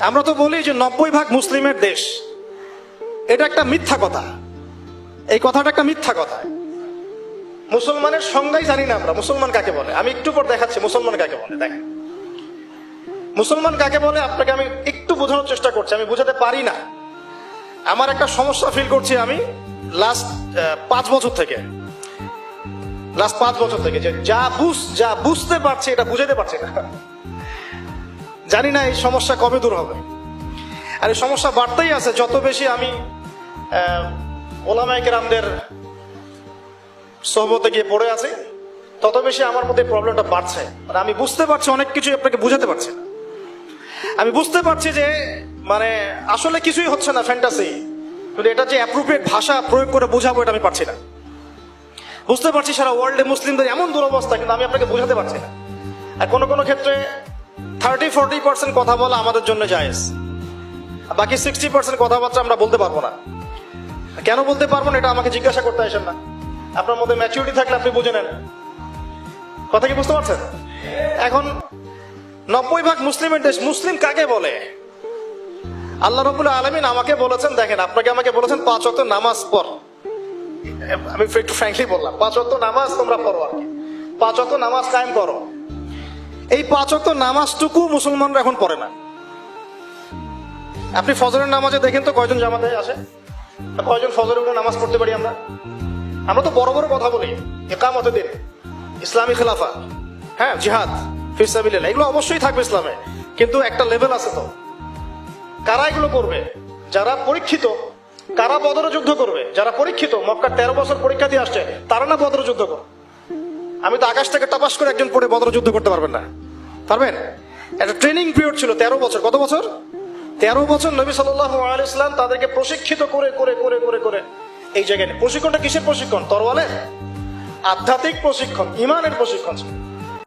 আমরা তো বলি যে নব্বই ভাগ মুসলিমের দেশ। এটা একটা মিথ্যা কথা। এই কথাটা একটা মিথ্যা কথা। মুসলমানের সংজ্ঞাই জানি না আমরা। মুসলমান কাকে বলে? আমি একটু পর দেখাচ্ছি মুসলমান কাকে বলে। দেখ মুসলমান কাকে বলে? আপনাকে আমি একটু বোঝানোর চেষ্টা করছি। আমি বোঝাতে পারি না। আমার একটা সমস্যা ফিল করছি আমি লাস্ট পাঁচ বছর থেকে। লাস্ট পাঁচ বছর থেকে যে যা বুঝ যা বুঝতে পারছি, এটা বুঝাতে পারছি না। জানি না এই সমস্যা কবে দূর হবে। আর এই সমস্যা বাড়তেই আছে, যত বেশি আমি ওলামাইকে রামদের সোহবতে গিয়ে পড়ে আছি, তত বেশি আমার মধ্যে প্রবলেমটা বাড়ছে। মানে আমি বুঝতে পারছি অনেক কিছু আপনাকে বুঝাতে পারছি আমি বুঝতে পারছি যে মানে আসলে কিছুই হচ্ছে না ফ্যান্টাসি কিন্তু এটা যে অ্যাপ্রোপ্রিয়েট ভাষা প্রয়োগ করে বোঝাবো এটা আমি পারছি না। বুঝতে পারছি সারা ওয়ার্ল্ডে মুসলিমদের এমন দুরবস্থা, কিন্তু আমি আপনাকে বোঝাতে পারছি না। আর কোনো কোনো ক্ষেত্রে থার্টি, ফোরটি পার্সেন্ট কথা বলা আমাদের জন্য জায়েজ। বাকি সিক্সটি পার্সেন্ট কথাবার্তা আমরা বলতে পারব না। কেন বলতে পারব না, এটা আমাকে জিজ্ঞাসা করতে আসেন না। আপনার মধ্যে ম্যাচিউরিটি থাকলে আপনি বুঝে নেন। কথা কি বুঝতে পারছেন? এখন নব্বই ভাগ মুসলিমের দেশ, মুসলিম কাকে বলে? আল্লাহ রবুল্লাহ আলমিন আমাকে বলেছেন, দেখেন, আপনাকে আমাকে বলেছেন পাঁচ অক্ট নামাজ পড়। আমি একটু ফ্র্যাঙ্কলি বললাম, পাঁচ অক্ট নামাজ তোমরা পড়ো আর কি। পাঁচ অক্ট নামাজ কায়েম করো। এই পাঁচ অক্ট নামাজটুকু মুসলমানরা এখন পড়ে না। আপনি ফজরের নামাজে দেখেন তো কয়জন জামাতে আসে? কয়জন ফজরে উঠে নামাজ পড়তে পারি আমরা? আমরা তো বড় বড় কথা বলি, একামত দিন, ইসলামী খেলাফা হ্যাঁ জিহাদ ফিসাবিল্লাহ এগুলো অবশ্যই থাকবে ইসলামে, কিন্তু একটা লেভেল আছে তো। কারা এগুলো করবে? যারা পরীক্ষিত, কারা বদর যুদ্ধ করবে? যারা পরীক্ষিত, মক্কার তেরো বছর পরীক্ষা দিয়ে আসছে, তারা না বদর যুদ্ধ করবে আমি তো আকাশ থেকে টাপাস করে একজন পড়ে বদর যুদ্ধ করতে পারবেন না। পারবেন? একটা ট্রেনিং পিরিয়ড ছিল, তেরো বছর। কত বছর? তেরো বছর নবী সাল্লাহ তাদেরকে প্রশিক্ষিত করে করে করে করে করে এই জায়গায় প্রশিক্ষণটা কিসের প্রশিক্ষণ? তরওয়ালের আধ্যাত্মিক প্রশিক্ষণ, ইমানের প্রশিক্ষণ ছিল।